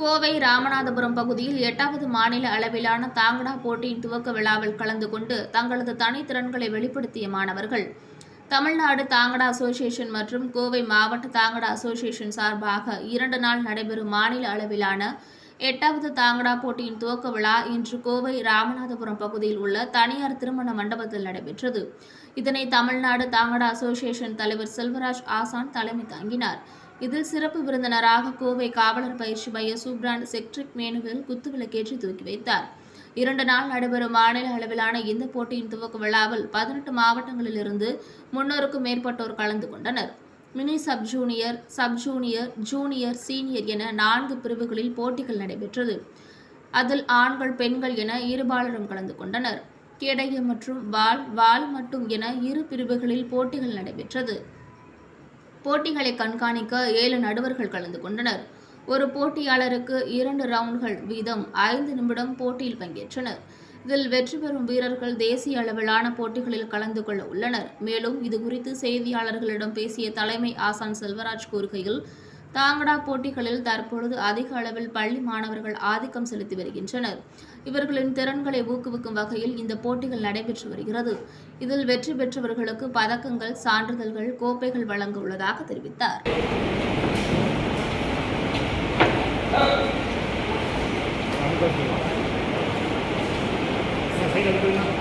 கோவை ராமநாதபுரம் பகுதியில் எட்டாவது மாநில அளவிலான தாங்கடா போட்டியின் துவக்க விழாவில் கலந்து கொண்டு தங்களது தனித்திறன்களை வெளிப்படுத்திய மாணவர்கள். தமிழ்நாடு தாங்கடா அசோசியேஷன் மற்றும் கோவை மாவட்ட தாங்கடா அசோசியேஷன் சார்பாக இரண்டு நாள் நடைபெறும் மாநில அளவிலான எட்டாவது தாங்கடா போட்டியின் துவக்க விழா இன்று கோவை ராமநாதபுரம் பகுதியில் உள்ள தனியார் திருமண மண்டபத்தில் நடைபெற்றது. இதனை தமிழ்நாடு தாங்கடா அசோசியேஷன் தலைவர் செல்வராஜ் ஆசான் தலைமை தாங்கினார். இதில் சிறப்பு விருந்தினராக கோவை காவலர் பயிற்சி மைய சூப்ராண்ட் செக்ட்ரிக் மேனுவில் குத்துவிளக்கேற்றி துவக்கி வைத்தார். இரண்டு நாள் நடைபெறும் மாநில அளவிலான இந்த போட்டியின் துவக்க விழாவில் பதினெட்டு மாவட்டங்களிலிருந்து முன்னூறுக்கும் மேற்பட்டோர் கலந்து கொண்டனர். Mini sub junior sub junior junior senior என நான்கு பிரிவுகளில் போட்டிகள் நடைபெற்றது. அதில் ஆண்கள் பெண்கள் என இருபாலரும் கலந்து கொண்டனர். கேடய மற்றும் வால் வால் மட்டும் என இரு பிரிவுகளில் போட்டிகள் நடைபெற்றது. போட்டிகளை கண்காணிக்க ஏழு நடுவர்கள் கலந்து கொண்டனர். ஒரு போட்டியாளருக்கு இரண்டு ரவுண்ட்கள் வீதம் ஐந்து நிமிடம் போட்டியில் பங்கேற்றனர். இதில் வெற்றி பெறும் வீரர்கள் தேசிய அளவிலான போட்டிகளில் கலந்து கொள்ள உள்ளனர். மேலும் இது குறித்து செய்தியாளர்களிடம் பேசிய தலைமை ஆசான் செல்வராஜ் கூறுகையில் தாங்கடா போட்டிகளில் தற்பொழுது அதிக அளவில் பள்ளி மாணவர்கள் ஆதிக்கம் செலுத்தி வருகின்றனர். இவர்களின் திறன்களை ஊக்குவிக்கும் வகையில் இந்த போட்டிகள் நடைபெற்று வருகிறது. இதில் வெற்றி பெற்றவர்களுக்கு பதக்கங்கள் சான்றிதழ்கள் கோப்பைகள் வழங்க உள்ளதாக தெரிவித்தார். அனுப்பி Ahí.